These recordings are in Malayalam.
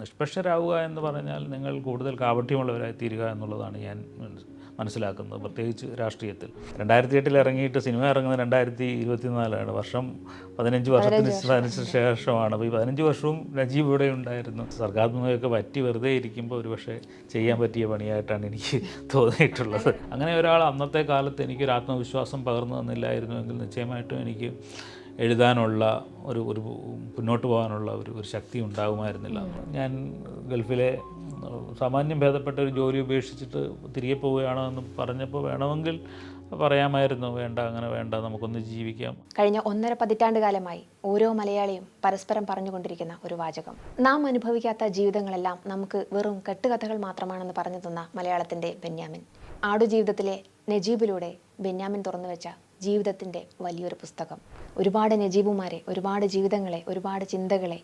നിഷ്പക്ഷരാവുക എന്ന് പറഞ്ഞാൽ നിങ്ങൾ കൂടുതൽ കാപട്യമുള്ളവരായി തീരുക എന്നുള്ളതാണ് ഞാൻ മനസ്സിലാക്കുന്നത്. പ്രത്യേകിച്ച് രാഷ്ട്രീയത്തിൽ. രണ്ടായിരത്തി എട്ടിൽ ഇറങ്ങിയിട്ട് സിനിമ ഇറങ്ങുന്നത് രണ്ടായിരത്തി ഇരുപത്തിനാലാണ് വർഷം. പതിനഞ്ച് വർഷത്തിന് ശേഷമാണ്. അപ്പോൾ ഈ പതിനഞ്ച് വർഷവും നജീബ് ഇവിടെ ഉണ്ടായിരുന്നു. സർഗാത്മകമൊക്കെ പറ്റി വെറുതെ ഇരിക്കുമ്പോൾ ഒരുപക്ഷെ ചെയ്യാൻ പറ്റിയ പണിയായിട്ടാണ് എനിക്ക് തോന്നിയിട്ടുള്ളത്. അങ്ങനെ ഒരാൾ അന്നത്തെ കാലത്ത് എനിക്കൊരു ആത്മവിശ്വാസം പകർന്നു തന്നില്ലായിരുന്നുവെങ്കിൽ നിശ്ചയമായിട്ടും എനിക്ക് എഴുതാനുള്ള ഒരു ഒരു മുന്നോട്ട് പോകാനുള്ള ഒരു ഒരു ശക്തി ഉണ്ടാകുമായിരുന്നില്ല. ഞാൻ ഗൾഫിലെ സാമാന്യം ഭേദപ്പെട്ട ഒരു ജോലി ഉപേക്ഷിച്ചിട്ട് തിരികെ പോവുകയാണോ എന്ന് പറഞ്ഞപ്പോൾ വേണമെങ്കിൽ പറയാമായിരുന്നു. വേണ്ട അങ്ങനെ വേണ്ട നമുക്കൊന്ന് ജീവിക്കാം. കഴിഞ്ഞ ഒന്നര പതിറ്റാണ്ട് കാലമായി ഓരോ മലയാളിയും പരസ്പരം പറഞ്ഞുകൊണ്ടിരിക്കുന്ന ഒരു വാചകം. നാം അനുഭവിക്കാത്ത ജീവിതങ്ങളെല്ലാം നമുക്ക് വെറും കെട്ടുകഥകൾ മാത്രമാണെന്ന് പറഞ്ഞു തന്ന മലയാളത്തിന്റെ ബെന്യാമിൻ. ആടുജീവിതത്തിലെ നജീബിലൂടെ ബെന്യാമിൻ തുറന്നു വെച്ച ജീവിതത്തിന്റെ വലിയൊരു പുസ്തകം. ഒരുപാട് നജീബുമാരെ ഒരുപാട് ജീവിതങ്ങളെ ഒരുപാട് ചിന്തകളെ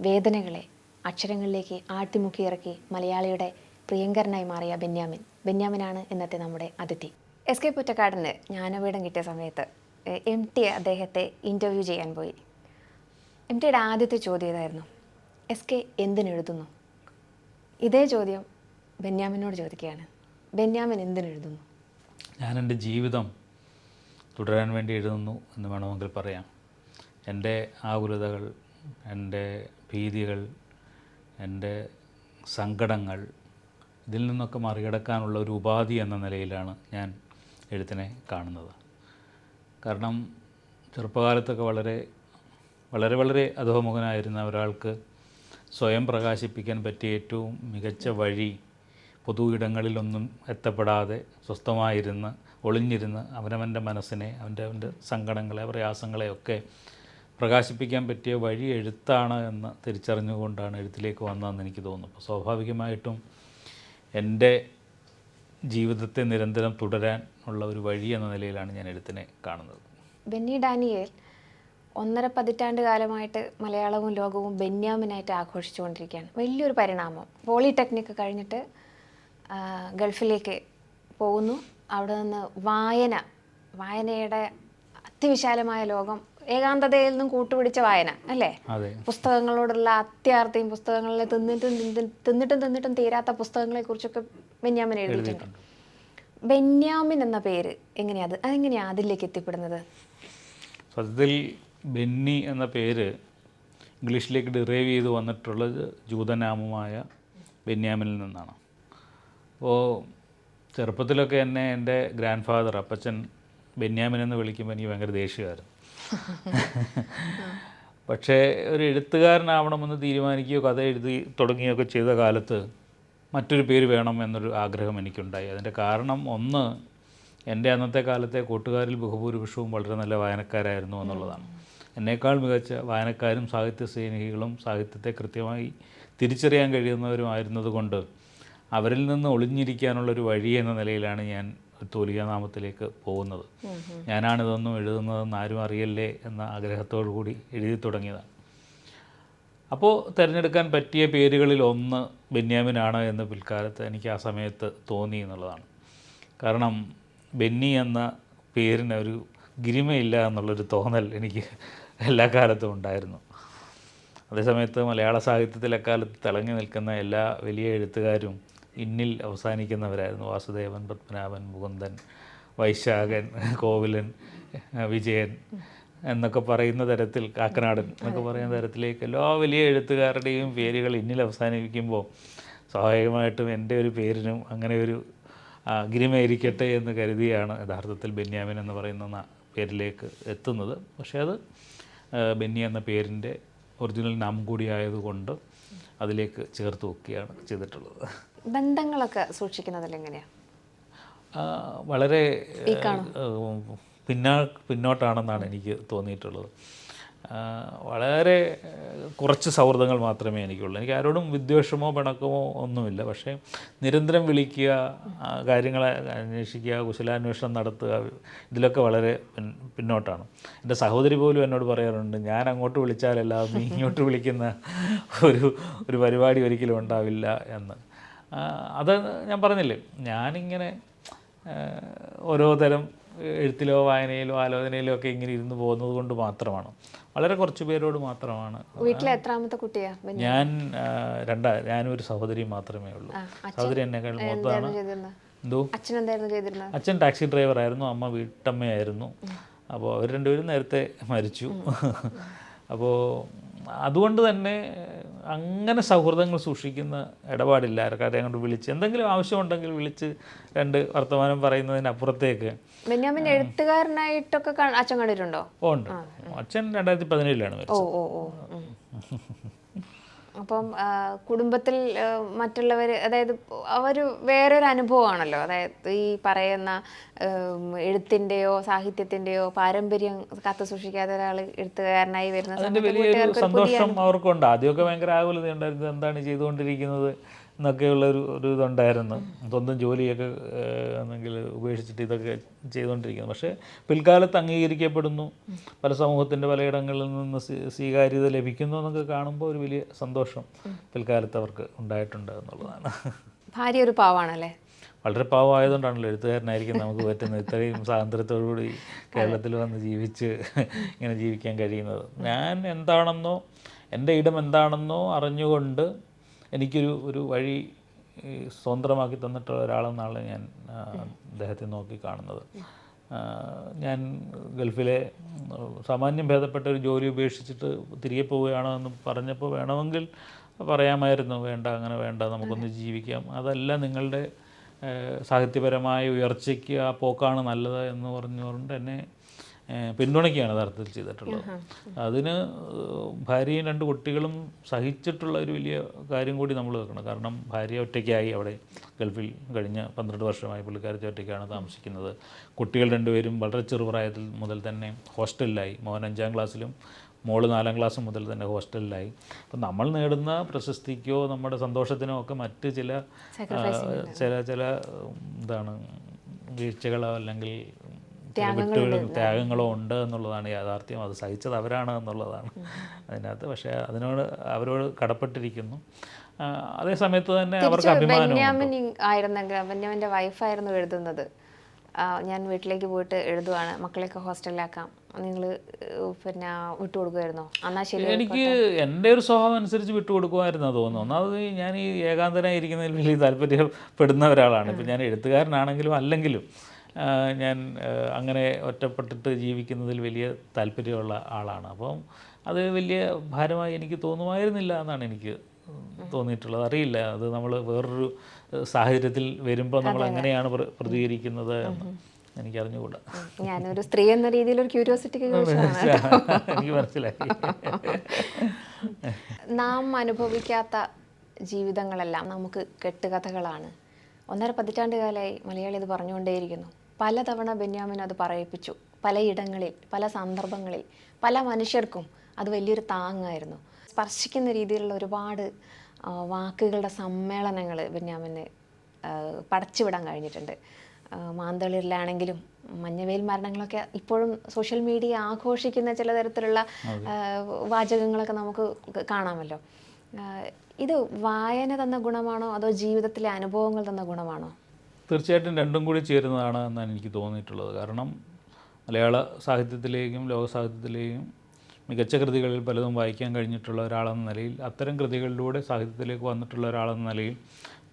വേദനകളെ അക്ഷരങ്ങളിലേക്ക് ആട്ടിമുക്കി ഇറക്കി മലയാളിയുടെ പ്രിയങ്കരനായി മാറിയ ബെന്യാമിൻ. ബെന്യാമിനാണ് ഇന്നത്തെ നമ്മുടെ അതിഥി. എസ് കെ പുറ്റക്കാടിന് ജ്ഞാനപീഠം കിട്ടിയ സമയത്ത് എം ടി അദ്ദേഹത്തെ ഇന്റർവ്യൂ ചെയ്യാൻ പോയി. എം ടിയുടെ ആദ്യത്തെ ചോദ്യം ഇതായിരുന്നു എസ് കെ എന്തിനെഴുതുന്നു ഇതേ ചോദ്യം ബെന്യാമിനോട് ചോദിക്കുകയാണ്. ബെന്യാമിൻ എന്തിനെഴുതുന്നു ഞാൻ എന്റെ ജീവിതം തുടരാൻ വേണ്ടി എഴുതുന്നു എന്ന് വേണമെങ്കിൽ പറയാം. എന്റെ ആകുലതകൾ എന്റെ ഭീതികൾ എന്റെ സങ്കടങ്ങൾ ഇതിൽ നിന്നൊക്കെ മറികടക്കാനുള്ള ഒരു ഉപാധി എന്ന നിലയിലാണ് ഞാൻ എഴുത്തിനെ കാണുന്നത്. കാരണം ചെറുപ്പകാലത്തൊക്കെ വളരെ വളരെ വളരെ അധോമുഖനായിരുന്ന ഒരാൾക്ക് സ്വയം പ്രകാശിപ്പിക്കാൻ പറ്റിയ ഏറ്റവും മികച്ച വഴി പൊതു ഇടങ്ങളിലൊന്നും എത്തപ്പെടാതെ സ്വസ്ഥമായിരുന്ന് ഒളിഞ്ഞിരുന്ന് അവനവന്റെ മനസ്സിനെ അവന്റെ അവന്റെ സങ്കടങ്ങളെ പ്രയാസങ്ങളെയൊക്കെ പ്രകാശിപ്പിക്കാൻ പറ്റിയ വഴി എഴുത്താണ് എന്ന് തിരിച്ചറിഞ്ഞുകൊണ്ടാണ് എഴുത്തിലേക്ക് വന്നതെന്ന് എനിക്ക് തോന്നുന്നു. അപ്പോൾ സ്വാഭാവികമായിട്ടും എന്റെ ജീവിതത്തെ നിരന്തരം തുടരാൻ ഉള്ള ഒരു വഴി എന്ന നിലയിലാണ് ഞാൻ എഴുത്തിനെ കാണുന്നത്. ബെന്നി ഡാനിയേൽ ഒന്നര പതിറ്റാണ്ട് കാലമായിട്ട് മലയാളവും ലോകവും ബെന്യാമിനായിട്ട് ആഘോഷിച്ചുകൊണ്ടിരിക്കുകയാണ്. വലിയൊരു പരിണാമം. പോളിടെക്നിക്ക് കഴിഞ്ഞിട്ട് ഗൾഫിലേക്ക് പോകുന്നു. അവിടെ നിന്ന് വായന വായനയുടെ അതിവിശാലമായ ലോകം ഏകാന്തതയിൽ നിന്നും കൂട്ടുപിടിച്ച വായന അല്ലേ? പുസ്തകങ്ങളോടുള്ള അത്യാർത്ഥയും പുസ്തകങ്ങളിൽ തിന്നിട്ടും തിന്നിട്ടും തിന്നിട്ടും തീരാത്ത പുസ്തകങ്ങളെ കുറിച്ചൊക്കെ ബെന്യാമിൻ എഴുതിയിട്ടുണ്ട്. ബെന്യാമിൻ എന്ന പേര് എങ്ങനെയാ അത്? അതെങ്ങനെയാ അതിലേക്ക് എത്തിപ്പെടുന്നത്? സത്യത്തിൽ ബെന്നി എന്ന പേര് ഇംഗ്ലീഷിലേക്ക് ഡിറൈവ് ചെയ്ത് വന്നിട്ടുള്ളത് ജൂതനാമമായ ബെന്യാമിനിൽ നിന്നാണ്. അപ്പോൾ ചെറുപ്പത്തിലൊക്കെ എന്നെ എന്റെ ഗ്രാൻഡ് ഫാദർ അപ്പച്ചൻ ബെന്യാമിൻ എന്ന് വിളിക്കുമ്പോൾ എനിക്ക് ഭയങ്കര ദേഷ്യമായിരുന്നു. പക്ഷേ ഒരു എഴുത്തുകാരനാവണമെന്ന് തീരുമാനിക്കുകയോ കഥ എഴുതി തുടങ്ങുകയൊക്കെ ചെയ്ത കാലത്ത് മറ്റൊരു പേര് വേണം എന്നൊരു ആഗ്രഹം എനിക്കുണ്ടായി. അതിന്റെ കാരണം ഒന്ന് എന്റെ അന്നത്തെ കാലത്തെ കൂട്ടുകാരിൽ ബഹുഭൂരിപക്ഷവും വളരെ നല്ല വായനക്കാരായിരുന്നു എന്നുള്ളതാണ്. എന്നേക്കാൾ മികച്ച വായനക്കാരും സാഹിത്യ സ്നേഹികളും സാഹിത്യത്തെ കൃത്യമായി തിരിച്ചറിയാൻ കഴിയുന്നവരുമായിരുന്നത് കൊണ്ട് അവരിൽ നിന്ന് ഒളിഞ്ഞിരിക്കാനുള്ള ഒരു വഴി എന്ന നിലയിലാണ് ഞാൻ തോലിക നാമത്തിലേക്ക് പോകുന്നത് ഞാനാണിതൊന്നും എഴുതുന്നതെന്ന് ആരും അറിയല്ലേ എന്ന ആഗ്രഹത്തോടു കൂടി എഴുതി തുടങ്ങിയതാണ്. അപ്പോൾ തിരഞ്ഞെടുക്കാൻ പറ്റിയ പേരുകളിൽ ഒന്ന് ബെന്യാമിനാണ് എന്ന് പിൽക്കാലത്ത് എനിക്ക് ആ സമയത്ത് തോന്നി എന്നുള്ളതാണ്. കാരണം ബെന്നി എന്ന പേരിന് ഒരു ഗിരിമയില്ല എന്നുള്ളൊരു തോന്നൽ എനിക്ക് എല്ലാ കാലത്തും ഉണ്ടായിരുന്നു. അതേസമയത്ത് മലയാള സാഹിത്യത്തിൽ അക്കാലത്ത് തിളങ്ങി നിൽക്കുന്ന എല്ലാ വലിയ എഴുത്തുകാരും ഇന്നിൽ അവസാനിക്കുന്നവരായിരുന്നു വാസുദേവൻ പത്മനാഭൻ മുകുന്ദൻ വൈശാഖൻ കോവിലൻ വിജയൻ എന്നൊക്കെ പറയുന്ന തരത്തിൽ കാക്കനാടൻ എന്നൊക്കെ പറയുന്ന തരത്തിലേക്ക് എല്ലാ വലിയ എഴുത്തുകാരുടെയും പേരുകൾ ഇന്നിൽ അവസാനിപ്പിക്കുമ്പോൾ സ്വാഭാവികമായിട്ടും എന്റെ ഒരു പേരിനും അങ്ങനെ ഒരു ആ, ഗിരിമയിരിക്കട്ടെ എന്ന് കരുതിയാണ് യഥാർത്ഥത്തിൽ ബെന്യാമിൻ എന്ന് പറയുന്ന പേരിലേക്ക് എത്തുന്നത്. പക്ഷേ അത് ബെന്നി എന്ന പേരിന്റെ ഒറിജിനൽ നാം കൂടിയായതുകൊണ്ട് അതിലേക്ക് ചേർത്ത് വെക്കുകയാണ് ചെയ്തിട്ടുള്ളത്. ബന്ധങ്ങളൊക്കെ സൂക്ഷിക്കുന്നതിൽ എങ്ങനെയാണ് വളരെ പിന്നാ പിന്നോട്ടാണെന്നാണ് എനിക്ക് തോന്നിയിട്ടുള്ളത്. വളരെ കുറച്ച് സൗഹൃദങ്ങൾ മാത്രമേ എനിക്കുള്ളൂ. എനിക്ക് ആരോടും വിദ്വേഷമോ പിണക്കമോ ഒന്നുമില്ല. പക്ഷേ നിരന്തരം വിളിക്കുക കാര്യങ്ങളെ അന്വേഷിക്കുക കുശലാന്വേഷണം നടത്തുക ഇതിലൊക്കെ വളരെ പിന്നോട്ടാണ്. എന്റെ സഹോദരി പോലും എന്നോട് പറയാറുണ്ട് ഞാൻ അങ്ങോട്ട് വിളിച്ചാലല്ല നീ ഇങ്ങോട്ട് വിളിക്കുന്ന ഒരു ഒരു പരിപാടി ഒരിക്കലും ഉണ്ടാവില്ല എന്ന്. അത് ഞാൻ പറഞ്ഞില്ലേ ഞാനിങ്ങനെ ഓരോ തരം എഴുത്തിലോ വായനയിലോ ആലോചനയിലോ ഒക്കെ ഇങ്ങനെ ഇരുന്ന് പോകുന്നത് കൊണ്ട് മാത്രമാണ്. വളരെ കുറച്ച് പേരോട് മാത്രമാണ്. വീട്ടിലെ എത്രാമത്തെ കുട്ടിയാ ഞാൻ രണ്ടാ ഞാനും ഒരു സഹോദരി മാത്രമേ ഉള്ളൂ. സഹോദരി എന്നെക്കാൾ മൊത്തമാണ്. എന്തോ? അച്ഛൻ ടാക്സി ഡ്രൈവർ അച്ഛൻ ടാക്സി ഡ്രൈവറായിരുന്നു അമ്മ വീട്ടമ്മയായിരുന്നു. അപ്പോൾ അവർ രണ്ടുപേരും നേരത്തെ മരിച്ചു. അപ്പോൾ അതുകൊണ്ട് തന്നെ അങ്ങനെ സൗഹൃദങ്ങൾ സൂക്ഷിക്കുന്ന ഇടപാടില്ല ആർക്കാരെ അങ്ങോട്ട് വിളിച്ച് എന്തെങ്കിലും ആവശ്യമുണ്ടെങ്കിൽ വിളിച്ച് രണ്ട് വർത്തമാനം പറയുന്നതിനപ്പുറത്തേക്ക്. ബെന്യാമിൻ എഴുത്തുകാരനായിട്ടൊക്കെ അച്ഛൻ കണ്ടിട്ടുണ്ടോ? ഉണ്ട്. അച്ഛൻ രണ്ടായിരത്തി പതിനേഴിലാണ് മരിച്ചത്. അപ്പം കുടുംബത്തിൽ മറ്റുള്ളവർ അതായത് അവർ വേറൊരു അനുഭവമാണല്ലോ. അതായത് ഈ പറയുന്ന എഴുത്തിന്റെയോ സാഹിത്യത്തിന്റെയോ പാരമ്പര്യം കാത്തു സൂക്ഷിക്കാത്ത ഒരാൾ എഴുത്തുകാരനായി വരുന്ന സമയത്ത് സന്തോഷം അവർക്കുണ്ട്. ആദ്യമൊക്കെ ഭയങ്കര ആകുലത ഉണ്ടായിരുന്നു എന്താണ് ചെയ്തുകൊണ്ടിരിക്കുന്നത്? എന്നൊക്കെയുള്ള ഒരു ഒരു ഇതുണ്ടായിരുന്നു. സ്വന്തം ജോലിയൊക്കെ ആണെങ്കിൽ ഉപേക്ഷിച്ചിട്ട് ഇതൊക്കെ ചെയ്തുകൊണ്ടിരിക്കുന്നു. പക്ഷേ പിൽക്കാലത്ത് അംഗീകരിക്കപ്പെടുന്നു. പല സമൂഹത്തിന്റെ പലയിടങ്ങളിൽ നിന്ന് സ്വീ- സ്വീകാര്യത ലഭിക്കുന്നു എന്നൊക്കെ കാണുമ്പോൾ ഒരു വലിയ സന്തോഷം പിൽക്കാലത്ത് അവർക്ക് ഉണ്ടായിട്ടുണ്ട് എന്നുള്ളതാണ്. ഭാര്യ ഒരു പാവാണല്ലേ? വളരെ പാവമായതുകൊണ്ടാണല്ലോ എഴുത്തുകാരനായിരിക്കും നമുക്ക് പറ്റുന്നത്. ഇത്രയും സ്വാതന്ത്ര്യത്തോടുകൂടി കേരളത്തിൽ വന്ന് ജീവിച്ച് ഇങ്ങനെ ജീവിക്കാൻ കഴിയുന്നത്. ഞാൻ എന്താണെന്നോ എന്റെ ഇടം എന്താണെന്നോ അറിഞ്ഞുകൊണ്ട് എനിക്കൊരു ഒരു വഴി സ്വന്തമാക്കി തന്നിട്ടുള്ള ഒരാളെന്നാണ് ഞാൻ അദ്ദേഹത്തെ നോക്കി കാണുന്നത്. ഞാൻ ഗൾഫിലെ സാമാന്യം ഭേദപ്പെട്ട ഒരു ജോലി ഉപേക്ഷിച്ചിട്ട് തിരികെ പോവുകയാണോ എന്ന് പറഞ്ഞപ്പോൾ വേണമെങ്കിൽ പറയാമായിരുന്നു. വേണ്ട അങ്ങനെ വേണ്ട നമുക്കൊന്ന് ജീവിക്കാം. അതല്ല നിങ്ങളുടെ സാഹിത്യപരമായ ഉയർച്ചയ്ക്ക് ആ പോക്കാണ് നല്ലത് എന്ന് പറഞ്ഞുകൊണ്ട് എന്നെ പിന്തുണയ്ക്കുകയാണ് യഥാർത്ഥത്തിൽ ചെയ്തിട്ടുള്ളത്. അതിന് ഭാര്യയും രണ്ട് കുട്ടികളും സഹിച്ചിട്ടുള്ള ഒരു വലിയ കാര്യം കൂടി നമ്മൾ വെക്കണം. കാരണം ഭാര്യ ഒറ്റയ്ക്കായി അവിടെ ഗൾഫിൽ കഴിഞ്ഞ പന്ത്രണ്ട് വർഷമായി പുള്ളിക്കാരത്തി ഒറ്റയ്ക്കാണ് താമസിക്കുന്നത്. കുട്ടികൾ രണ്ടുപേരും വളരെ ചെറുപ്രായത്തിൽ മുതൽ തന്നെ ഹോസ്റ്റലിലായി. മോൻ അഞ്ചാം ക്ലാസ്സിലും മോൾ നാലാം ക്ലാസ് മുതൽ തന്നെ ഹോസ്റ്റലിലായി. അപ്പം നമ്മൾ നേടുന്ന പ്രശസ്തിക്കോ നമ്മുടെ സന്തോഷത്തിനോ ഒക്കെ മറ്റ് ചില ചില ചില ഇതാണ് എന്താണ് വീഴ്ചകളോ അല്ലെങ്കിൽ ചില ത്യാഗങ്ങളും ഉണ്ട് എന്നുള്ളതാണ് യാഥാർത്ഥ്യം. അത് സഹിച്ചത് അവരാണ് എന്നുള്ളതാണ്. അതിനകത്ത് പക്ഷേ അതിനോട് അവരോട് കടപ്പെട്ടിരിക്കുന്നു. അതേ സമയത്ത് തന്നെ അവർക്ക് അഭിമാനം ആയിരുന്നെങ്കിൽ ബെന്യാമിന്റെ വൈഫായിരുന്നു എഴുതുന്നത്. ഞാൻ വീട്ടിലേക്ക് പോയിട്ട് എഴുതുവാണ്. മക്കളെയൊക്കെ ഹോസ്റ്റലിലാക്കാം. നിങ്ങൾ പിന്നെ വിട്ടുകൊടുക്കുമായിരുന്നോ? എന്നാ ശരി എനിക്ക് എന്റെ ഒരു സ്വഭാവം അനുസരിച്ച് വിട്ടുകൊടുക്കുമായിരുന്നു തോന്നുന്നു ഒന്നാമത് ഞാൻ ഈ ഏകാന്തനായി ഇരിക്കുന്നതിൽ വലിയ താല്പര്യപ്പെടുന്ന ഒരാളാണ്. ഇപ്പം ഞാൻ എഴുത്തുകാരനാണെങ്കിലും അല്ലെങ്കിലും ഞാൻ അങ്ങനെ ഒറ്റപ്പെട്ടിട്ട് ജീവിക്കുന്നതിൽ വലിയ താല്പര്യമുള്ള ആളാണ്. അപ്പം അത് വലിയ ഭാരമായി എനിക്ക് തോന്നുമായിരുന്നില്ല എന്നാണ് എനിക്ക് തോന്നിയിട്ടുള്ളത്. അറിയില്ല. അത് നമ്മൾ വേറൊരു സാഹചര്യത്തിൽ വരുമ്പോൾ നമ്മൾ എങ്ങനെയാണ് പ്ര- പ്രതികരിക്കുന്നത് എന്ന് എനിക്ക് അറിഞ്ഞുകൂടാ ഞാനൊരു സ്ത്രീ എന്ന രീതിയിൽ ഒരു ക്യൂരിയോസിറ്റിക്ക് എനിക്ക് മനസ്സിലായി. നാം അനുഭവിക്കാത്ത ജീവിതങ്ങളെല്ലാം നമുക്ക് കെട്ടുകഥകളാണ്. ഒന്നര പതിറ്റാണ്ട് കാലമായി മലയാളി ഇത് പറഞ്ഞുകൊണ്ടേയിരിക്കുന്നു. പലതവണ ബെന്യാമിൻ അത് പറയിപ്പിച്ചു. പലയിടങ്ങളിൽ പല സന്ദർഭങ്ങളിൽ പല മനുഷ്യർക്കും അത് വലിയൊരു താങ്ങായിരുന്നു. സ്പർശിക്കുന്ന രീതിയിലുള്ള ഒരുപാട് വാക്കുകളുടെ സമ്മേളനങ്ങൾ ബെന്യാമിന് പടച്ചുവിടാൻ കഴിഞ്ഞിട്ടുണ്ട്. മാന്തളിരിലാണെങ്കിലും മഞ്ഞവേൽ മരണങ്ങളൊക്കെ ഇപ്പോഴും സോഷ്യൽ മീഡിയ ആഘോഷിക്കുന്ന ചില തരത്തിലുള്ള വാചകങ്ങളൊക്കെ നമുക്ക് കാണാമല്ലോ. ഇത് വായന തന്ന ഗുണമാണോ അതോ ജീവിതത്തിലെ അനുഭവങ്ങൾ തന്ന ഗുണമാണോ? തീർച്ചയായിട്ടും രണ്ടും കൂടി ചേരുന്നതാണ് എന്നാണ് എനിക്ക് തോന്നിയിട്ടുള്ളത്. കാരണം മലയാള സാഹിത്യത്തിലേക്കും ലോക സാഹിത്യത്തിലേക്കും മികച്ച കൃതികളിൽ പലതും വായിക്കാൻ കഴിഞ്ഞിട്ടുള്ള ഒരാളെന്ന നിലയിൽ അത്തരം കൃതികളിലൂടെ സാഹിത്യത്തിലേക്ക് വന്നിട്ടുള്ള ഒരാളെന്ന നിലയിൽ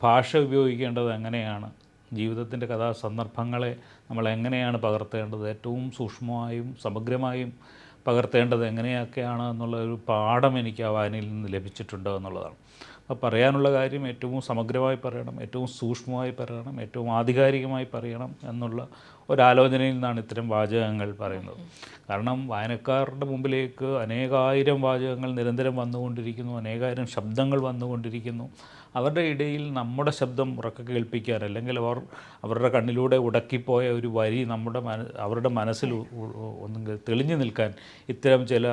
ഭാഷ ഉപയോഗിക്കേണ്ടത് എങ്ങനെയാണ്? ജീവിതത്തിന്റെ കഥാ സന്ദർഭങ്ങളെ നമ്മൾ എങ്ങനെയാണ് പകർത്തേണ്ടത്? ഏറ്റവും സൂക്ഷ്മമായും സമഗ്രമായും പകർത്തേണ്ടത് എങ്ങനെയൊക്കെയാണ് എന്നുള്ള ഒരു പാഠം എനിക്ക് ആ വായനയിൽ നിന്ന് ലഭിച്ചിട്ടുണ്ട് എന്നുള്ളതാണ്. അപ്പോൾ പറയാനുള്ള കാര്യം ഏറ്റവും സമഗ്രമായി പറയണം ഏറ്റവും സൂക്ഷ്മമായി പറയണം ഏറ്റവും ആധികാരികമായി പറയണം എന്നുള്ള ഒരാലോചനയിൽ നിന്നാണ് ഇത്തരം വാചകങ്ങൾ പറയുന്നത്. കാരണം വായനക്കാരുടെ മുമ്പിലേക്ക് അനേകായിരം വാചകങ്ങൾ നിരന്തരം വന്നുകൊണ്ടിരിക്കുന്നു അനേകായിരം ശബ്ദങ്ങൾ വന്നുകൊണ്ടിരിക്കുന്നു. അവരുടെ ഇടയിൽ നമ്മുടെ ശബ്ദം ഉറക്ക കേൾപ്പിക്കാൻ അല്ലെങ്കിൽ അവർ അവരുടെ കണ്ണിലൂടെ ഉടക്കിപ്പോയ ഒരു വരി നമ്മുടെ അവരുടെ മനസ്സിൽ ഒന്നും തെളിഞ്ഞു നിൽക്കാൻ ഇത്തരം ചില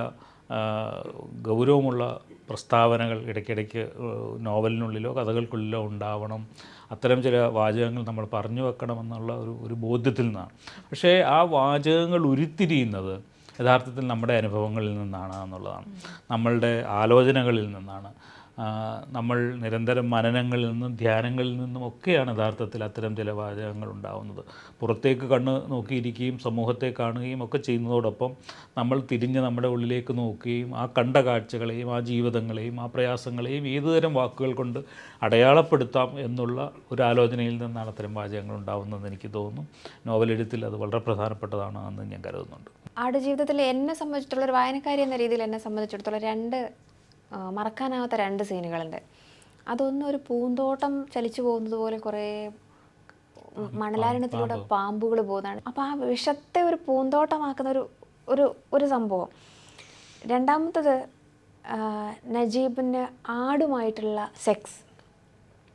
ഗൗരവമുള്ള പ്രസ്താവനകൾ ഇടയ്ക്കിടയ്ക്ക് നോവലിനുള്ളിലോ കഥകൾക്കുള്ളിലോ ഉണ്ടാവണം. അത്തരം ചില വാചകങ്ങൾ നമ്മൾ പറഞ്ഞു വെക്കണമെന്നുള്ള ഒരു ഒരു ബോധ്യത്തിൽ നിന്നാണ്. പക്ഷേ ആ വാചകങ്ങൾ ഉരുത്തിരിയുന്നത് യഥാർത്ഥത്തിൽ നമ്മുടെ അനുഭവങ്ങളിൽ നിന്നാണ് എന്നുള്ളതാണ്. നമ്മളുടെ ആലോചനകളിൽ നിന്നാണ്. നമ്മൾ നിരന്തരം മനനങ്ങളിൽ നിന്നും ധ്യാനങ്ങളിൽ നിന്നും ഒക്കെയാണ് യഥാർത്ഥത്തിൽ അത്തരം ചില വാചകങ്ങൾ ഉണ്ടാവുന്നത്. പുറത്തേക്ക് കണ്ണ് നോക്കിയിരിക്കുകയും സമൂഹത്തെ കാണുകയും ഒക്കെ ചെയ്യുന്നതോടൊപ്പം നമ്മൾ തിരിഞ്ഞ് നമ്മുടെ ഉള്ളിലേക്ക് നോക്കുകയും ആ കണ്ട കാഴ്ചകളെയും ആ ജീവിതങ്ങളെയും ആ പ്രയാസങ്ങളെയും ഏതുതരം വാക്കുകൾ കൊണ്ട് അടയാളപ്പെടുത്താം എന്നുള്ള ഒരു ആലോചനയിൽ നിന്നാണ് അത്തരം വാചകങ്ങൾ ഉണ്ടാകുന്നതെന്ന് എനിക്ക് തോന്നുന്നു. നോവൽ എഴുത്തിൽ അത് വളരെ പ്രധാനപ്പെട്ടതാണ് എന്ന് ഞാൻ കരുതുന്നുണ്ട്. ആടുജീവിതത്തിൽ എന്നെ സംബന്ധിച്ചിടത്തോളം ഒരു വായനക്കാരി എന്ന രീതിയിൽ എന്നെ സംബന്ധിച്ചിടത്തോളം രണ്ട് മറക്കാനാവാത്ത രണ്ട് സീനുകളുണ്ട്. അതൊന്നും ഒരു പൂന്തോട്ടം ചലിച്ചു പോകുന്നത് പോലെ കുറേ മണലാരണത്തിലൂടെ പാമ്പുകൾ പോകുന്നതാണ്. അപ്പോൾ ആ വിഷത്തെ ഒരു പൂന്തോട്ടമാക്കുന്ന ഒരു ഒരു ഒരു സംഭവം. രണ്ടാമത്തത് നജീബിന്റെ ആടുമായിട്ടുള്ള സെക്സ്.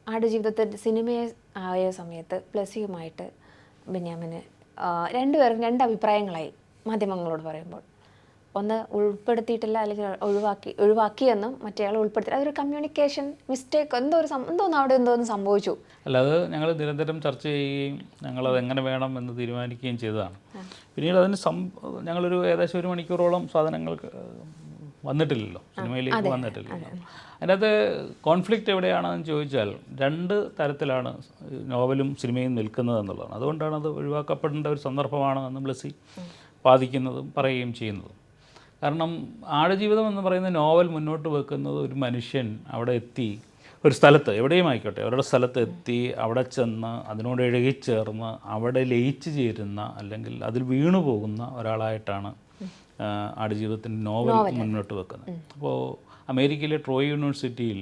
ആടുജീവിതത്തിൽ സിനിമയെ ആയ സമയത്ത് പ്ലസിയുമായിട്ട് ബെന്യാമിന് രണ്ടുപേർക്കും രണ്ട് അഭിപ്രായങ്ങളായി മാധ്യമങ്ങളോട് പറയുമ്പോൾ. ഒന്ന് ഉൾപ്പെടുത്തിയിട്ടില്ല അല്ലെങ്കിൽ ഒഴിവാക്കി ഒഴിവാക്കിയെന്നും മറ്റേയാൾ ഉൾപ്പെടുത്തി അതൊരു കമ്മ്യൂണിക്കേഷൻ മിസ്റ്റേക്ക് എന്തോ ഒരു എന്തോന്ന് അവിടെ എന്തോന്ന് സംഭവിച്ചു. അല്ല അല്ലാതെ ഞങ്ങൾ നിരന്തരം ചർച്ച ചെയ്യുകയും ഞങ്ങളത് എങ്ങനെ വേണം എന്ന് തീരുമാനിക്കുകയും ചെയ്തതാണ്. പിന്നീട് അതിന് സം ഞങ്ങളൊരു ഏകദേശം ഒരു മണിക്കൂറോളം സാധനങ്ങൾ വന്നിട്ടില്ലല്ലോ. സിനിമയിലേക്ക് വന്നിട്ടില്ലല്ലോ. അതിനകത്ത് കോൺഫ്ലിക്റ്റ് എവിടെയാണെന്ന് ചോദിച്ചാൽ രണ്ട് തരത്തിലാണ് നോവലും സിനിമയും നിൽക്കുന്നത് എന്നുള്ളതാണ്. അതുകൊണ്ടാണ് അത് ഒഴിവാക്കപ്പെടേണ്ട ഒരു സന്ദർഭമാണ് എന്ന് ബ്ലസ്സി വാദിക്കുന്നതും പറയുകയും ചെയ്യുന്നതും. കാരണം ആടുജീവിതം എന്ന് പറയുന്ന നോവൽ മുന്നോട്ട് വെക്കുന്നത് ഒരു മനുഷ്യൻ അവിടെ എത്തി ഒരു സ്ഥലത്ത് എവിടെയും ആയിക്കോട്ടെ അവരുടെ സ്ഥലത്ത് എത്തി അവിടെ ചെന്ന് അതിനോട് ഇഴകിച്ചേർന്ന് അവിടെ ലയിച്ചു ചേരുന്ന അല്ലെങ്കിൽ അതിൽ വീണു പോകുന്ന ഒരാളായിട്ടാണ് ആടുജീവിതത്തിന്റെ നോവൽ മുന്നോട്ട് വെക്കുന്നത്. അപ്പോൾ അമേരിക്കയിലെ ട്രോയ് യൂണിവേഴ്സിറ്റിയിൽ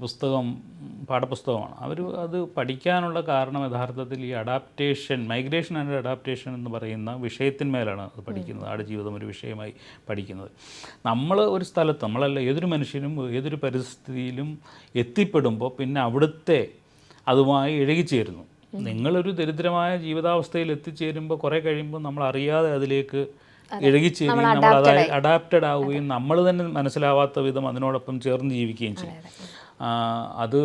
പുസ്തകം പാഠപുസ്തകമാണ്. അവർ അത് പഠിക്കാനുള്ള കാരണം യഥാർത്ഥത്തിൽ ഈ അഡാപ്റ്റേഷൻ മൈഗ്രേഷൻ ആൻഡ് അഡാപ്റ്റേഷൻ എന്ന് പറയുന്ന വിഷയത്തിന്മേലാണ് അത് പഠിക്കുന്നത്. ആടുജീവിതം ഒരു വിഷയമായി പഠിക്കുന്നത്. നമ്മൾ ഒരു സ്ഥലത്ത് നമ്മളല്ല ഏതൊരു മനുഷ്യനും ഏതൊരു പരിസ്ഥിതിയിലും എത്തിപ്പെടുമ്പോൾ പിന്നെ അവിടുത്തെ അതുമായി ഇഴകിച്ചേരുന്നു. നിങ്ങളൊരു ദരിദ്രമായ ജീവിതാവസ്ഥയിൽ എത്തിച്ചേരുമ്പോൾ കുറേ കഴിയുമ്പോൾ നമ്മൾ അറിയാതെ അതിലേക്ക് ഇഴകിച്ചേരുകയും നമ്മൾ അതായത് അഡാപ്റ്റഡ് ആവുകയും നമ്മൾ തന്നെ മനസ്സിലാവാത്ത വിധം അതിനോടൊപ്പം ചേർന്ന് ജീവിക്കുകയും ചെയ്യും. അത്